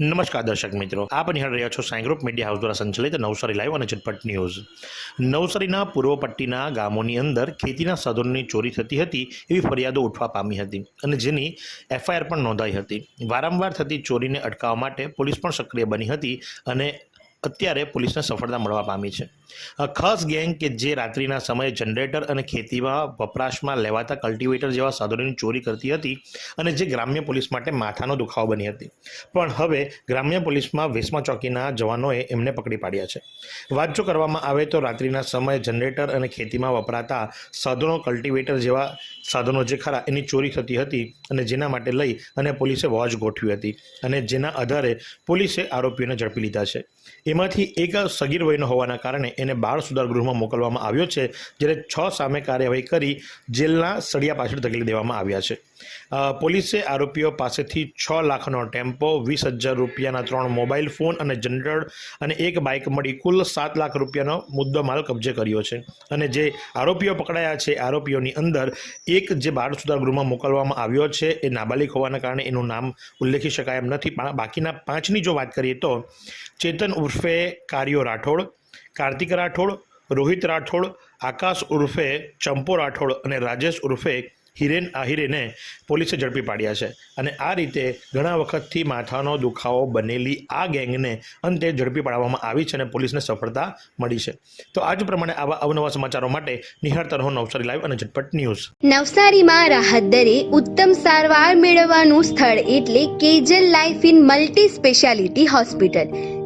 નમસ્કાર દર્શક મિત્રો, આપ નિહાળ રહ્યા છો સાઈ ગ્રુપ મીડિયા હાઉસ દ્વારા સંચાલિત નવસારી લાઈવ અને ઝટપટ ન્યૂઝ. નવસારીના પૂર્વ પટ્ટીના ગામોની અંદર ખેતીના સાધનોની ચોરી થતી હતી એવી ફરિયાદો ઉઠવા પામી હતી અને જેની એફઆઈઆર પણ નોંધાઈ હતી. વારંવાર થતી ચોરીને અટકાવવા માટે પોલીસ પણ સક્રિય બની હતી અને અત્યારે પોલીસને સફળતા મળવા પામી છે. ખાસ ગેંગ કે જે રાત્રિના સમયે જનરેટર અને ખેતીમાં વપરાશમાં લેવાતા કલ્ટિવેટર જેવા સાધનોની ચોરી કરતી હતી અને જે ગ્રામ્ય પોલીસ માટે માથાનો દુખાવો બની હતી. પણ હવે ગ્રામ્ય પોલીસમાં વેસમા ચોકીના જવાનોએ એમને પકડી પાડ્યા છે. વાત જો કરવામાં આવે તો રાત્રિના સમયે જનરેટર અને ખેતીમાં વપરાતા સાધનો કલ્ટિવેટર જેવા સાધનો જે ખરા એની ચોરી થતી હતી અને જેના માટે લઈ અને પોલીસે વોચ ગોઠવી હતી અને જેના આધારે પોલીસે આરોપીઓને ઝડપી લીધા છે. એમાંથી એક સગીર વયનો હોવાના કારણે એને બાળ સુધાર ગૃહમાં મોકલવામાં આવ્યો છે, જ્યારે છ સામે કાર્યવાહી કરી જેલના સળિયા પાછળ ધકેલી દેવામાં આવ્યા છે. પોલીસે આરોપીઓ પાસેથી છ લાખનો ટેમ્પો, વીસ હજાર રૂપિયાના ત્રણ મોબાઈલ ફોન અને જનરેટર અને એક બાઇક મળી કુલ સાત લાખ રૂપિયાનો મુદ્દો માલ કબજે કર્યો છે. અને જે આરોપીઓ પકડાયા છે, આરોપીઓની અંદર એક જે બાળ સુધાર ગૃહમાં મોકલવામાં આવ્યો છે, એ નાબાલિક હોવાના કારણે એનું નામ ઉલ્લેખી શકાય એમ નથી. બાકીના પાંચની જો વાત કરીએ તો ચેતન ઉર્ફે કાર્યો રાઠોડ કાર્તિક રાઠોડ, રોહિત રાઠોડ, આકાશ ઉર્ફે ચંપો રાઠોડ અને રાજેશ ઉર્ફે હિરેન આહિરેને પોલીસે ઝડપી પાડ્યા છે. અને આ રીતે ઘણા વખતથી માથાનો દુખાવો બનેલી આ ગેંગને અંતે ઝડપી પાડવામાં આવી છે અને પોલીસને સફળતા મળી છે. તો આજ પ્રમાણે આવા અવનવા સમાચારો માટે નિહાળતા રહો નવસારી લાઈવ અને ઝટપટ ન્યૂઝ. નવસારીમાં રાહત દરે ઉત્તમ સારવાર મેળવવાનું સ્થળ એટલે Kejal lifeline multi speciality hospital.